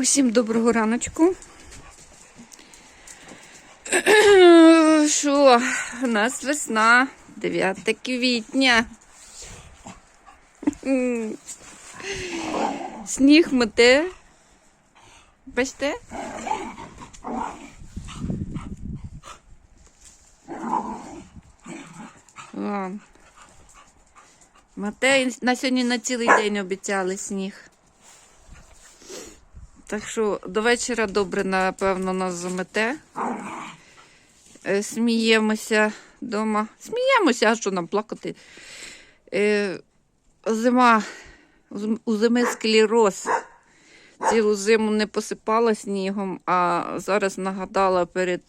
Усім доброго раночку. Що, у нас весна, 9 квітня. Сніг мете. Бачите? І на сьогодні на цілий день обіцяли сніг. Так що до вечора добре, напевно, нас замете. Е, Сміємося вдома. Сміємося, а що нам плакати? Е, Зима, у- зими склероз. Цілу зиму не посипала снігом, а зараз нагадала перед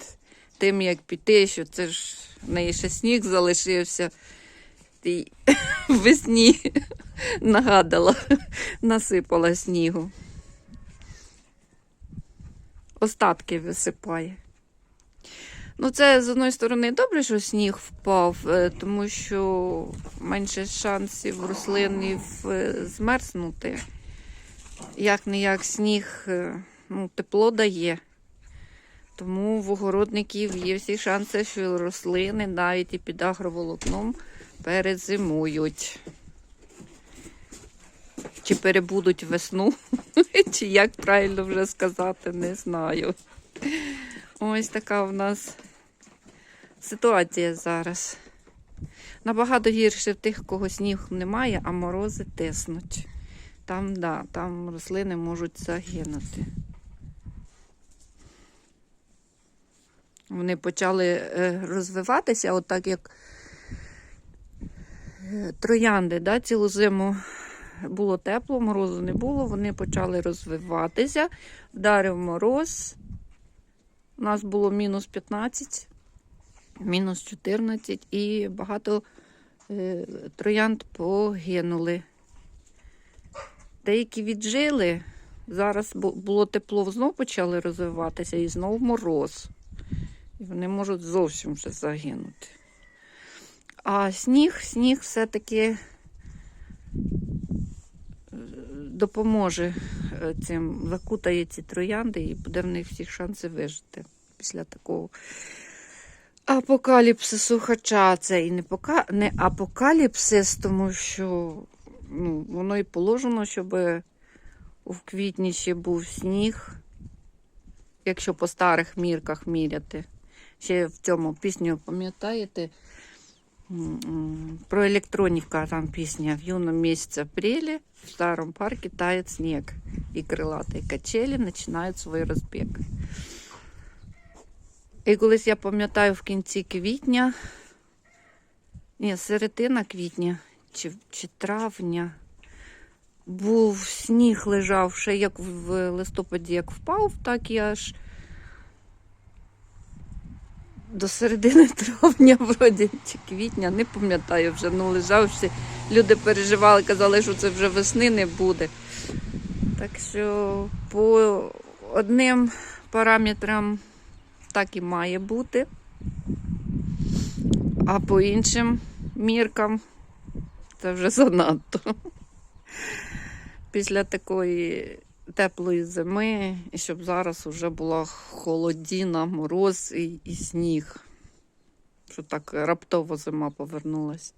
тим, як піти, що це ж в неї ще сніг залишився. І весні нагадала, насипала снігу остатки висипає. Ну, це з одної сторони добре, що сніг впав, е, тому що менше шансів рослинів е, змерзнути. Як не як сніг е, ну, тепло дає. Тому в огородників є всі шанси, що рослини навіть і під агроволокном перезимують. Чи перебудуть весну, чи як правильно вже сказати, не знаю. Ось така в нас ситуація зараз. Набагато гірше в тих, кого сніг немає, а морози тиснуть. Там, да, там рослини можуть загинути. Вони почали е, розвиватися, отак як е, троянди, да, цілу зиму було тепло, морозу не було, вони почали розвиватися. Вдарив мороз. У нас було мінус 15, мінус 14 і багато е, троянд погинули. Деякі віджили. Зараз було тепло, знов почали розвиватися і знов мороз. І вони можуть зовсім вже загинути. А сніг, сніг все-таки допоможе е, цим, закутає ці троянди і буде в них всі шанси вижити після такого апокаліпсису. Хоча це і не, пока, не апокаліпсис, тому що ну, воно і положено, щоб у квітні ще був сніг, якщо по старих мірках міряти. Ще в цьому пісню, пам'ятаєте? М, м, Про электроника там песня. В юном месяце апреле в старом парке тает снег. И крылатые качели начинают свой розбіг. І колись я пам'ятаю в кінці квітня, ні, середина квітня чи, чи травня, був сніг лежав ще як в листопаді, як впав, так і аж до середини травня, вроді, чи квітня, не пам'ятаю вже, ну лежав всі. Люди переживали, казали, що це вже весни не буде. Так що по одним параметрам так і має бути, а по іншим міркам це вже занадто. Після такої теплої зими, і щоб зараз вже була холодіна, мороз і, і сніг. Що так раптово зима повернулась.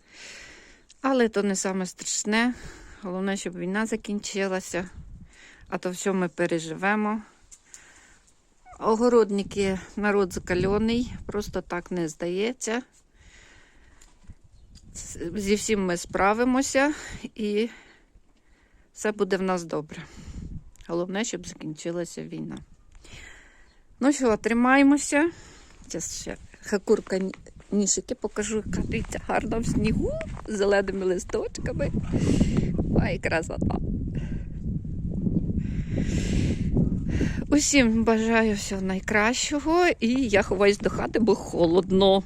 Але то не саме страшне. Головне, щоб війна закінчилася, а то все ми переживемо. Огородники, народ закальоний, просто так не здається. Зі всім ми справимося і все буде в нас добре. Головне, щоб закінчилася війна. Ну що, тримаємося. Зараз ще хакурка ні- нішики покажу, яка дивіться гарна в снігу з зеленими листочками. Ой, красота. Усім бажаю всього найкращого і я ховаюсь до хати, бо холодно.